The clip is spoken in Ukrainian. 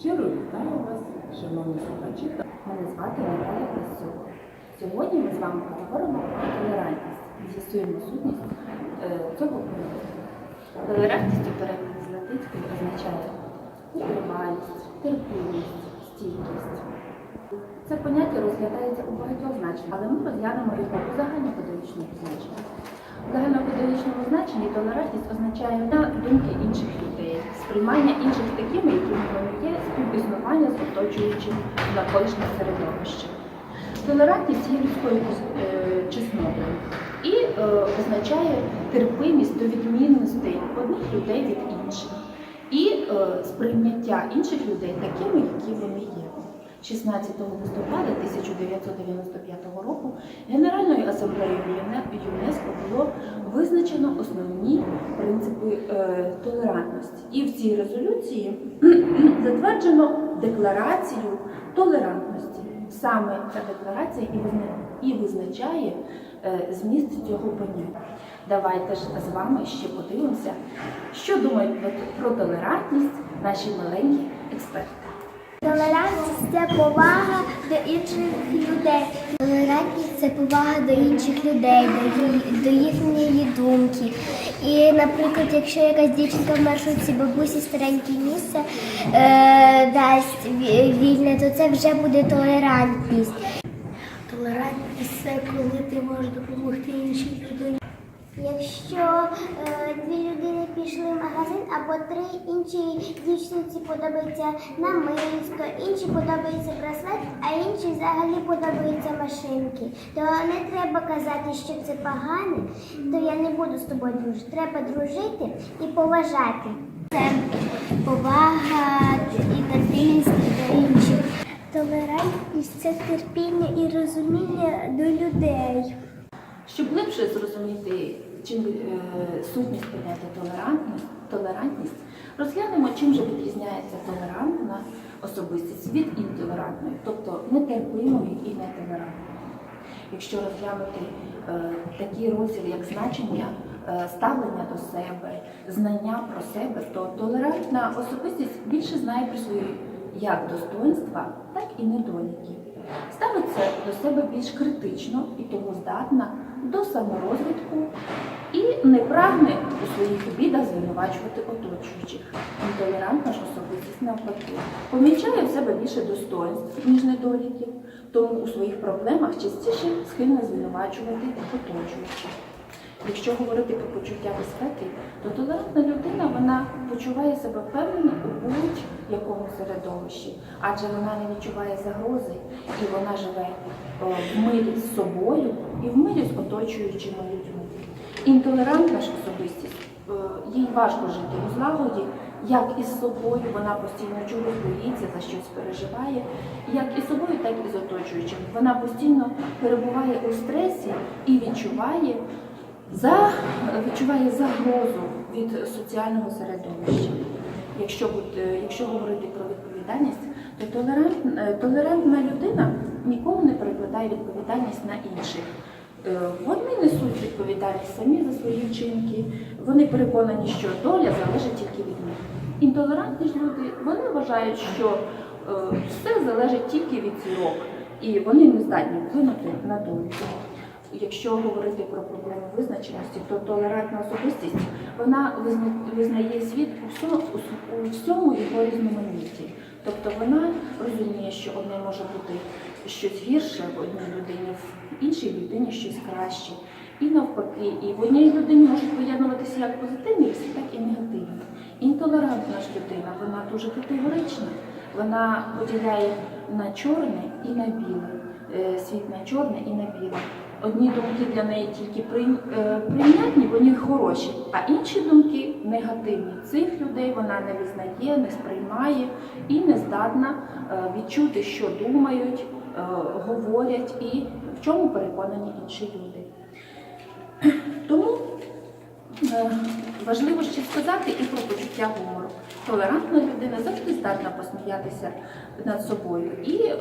Щиро вітаю вас, шановні слухачі. Мене звати Наталя Красюк. Сьогодні ми з вами поговоримо про толерантність. З'ясуємо сутність е, цього поняття. Толерантність у перекладі з латинської означає витривалість, терпимість, стійкість. Це поняття розглядається у багатьох значеннях, але ми розглянемо його у значенні. У загальнопедагогічному значенні толерантність означає на думки інших людей, сприймання інших такими, якими вони є, співіснування з оточуючим навколишнім середовищем. Толерантність є людською е, чеснотою і е, означає терпимість до відмінностей одних людей від інших і е, сприйняття інших людей такими, які вони є. 16 листопада 1995 року Генеральною асамблеєю ЮНЕСКО було визначено основні принципи е, толерантності. І в цій резолюції затверджено декларацію толерантності. Саме ця декларація і визначає е, зміст цього поняття. Давайте ж з вами ще подивимося, що думають про, толерантність наші маленькі експерти. Толерантність це повага до інших людей. Толерантність це повага до інших людей, до, їхньої думки. І, наприклад, якщо якась дівчинка в маршрутці бабусі стареньке місце е, дасть вільне, то це вже буде толерантність. Толерантність це коли ти можеш допомогти іншій людині. Якщо е, дві людини пішли в магазин або три іншій дівчинці подобається намисто, інші подобається браслет, а інші взагалі подобаються машинки, то не треба казати, що це погане, то я не буду з тобою дружити. Треба дружити і поважати. Це повага і терпімість до інших. Толерантність це терпіння і розуміння до людей. Щоб глибше зрозуміти чим е, сутність поняття толерантність, толерантність, розглянемо, чим же відрізняється толерантна особистість від інтолерантної, тобто нетерпимої і нетолерантної. Якщо розглянути е, такі розділи, як значення е, ставлення до себе, знання про себе, то толерантна особистість більше знає про свої як достоинства, так і недоліки. Ставиться до себе більш критично і тому здатна до саморозвитку і не прагне у своїх бідах звинувачувати оточуючих. Інтолерантна ж особистість навпаки помічає в себе більше достоинств, ніж недоліків, тому у своїх проблемах частіше схильна звинувачувати оточуючих. Якщо говорити про почуття безпеки, то толерантна людина вона почуває себе впевнено у будь-якому середовищі, адже вона не відчуває загрози і вона живе е, в мирі з собою і в мирі з оточуючими людьми. Інтолерантна ж особистість, е, їй важко жити у злагоді, як із собою, вона постійно чогось боїться, за щось переживає, як із собою, так і з оточуючими. Вона постійно перебуває у стресі і відчуває за, відчуває загрозу від соціального середовища. Якщо, бути- якщо говорити про відповідальність, то толерант, е, толерантна людина нікому не перекладає відповідальність на інших. Е, Вони несуть відповідальність самі за свої вчинки, вони переконані, що доля залежить тільки від них. Інтолерантні ж люди вони вважають, що е, все залежить тільки від зірок, і вони не здатні вплинути на долю. Якщо говорити про проблему визначеності, то толерантна особистість вона визна- визнає світ у всьому, його різноманітті. Тобто вона розуміє, що одне може бути щось гірше в одній людині, в іншій людині щось краще. І навпаки, і в одній людині можуть поєднуватися як позитивні так і негативні. Інтолерантна ж людина, вона дуже категорична. Вона поділяє на чорне і на біле, е, світ на чорне і на біле. Одні думки для неї тільки е, прийнятні, вони хороші, а інші думки негативні. Цих людей вона не визнає, не сприймає і не здатна е, відчути, що думають, е, говорять і в чому переконані інші люди. Тому важливо ще сказати і про почуття гумору. Толерантна людина завжди здатна посміятися над собою і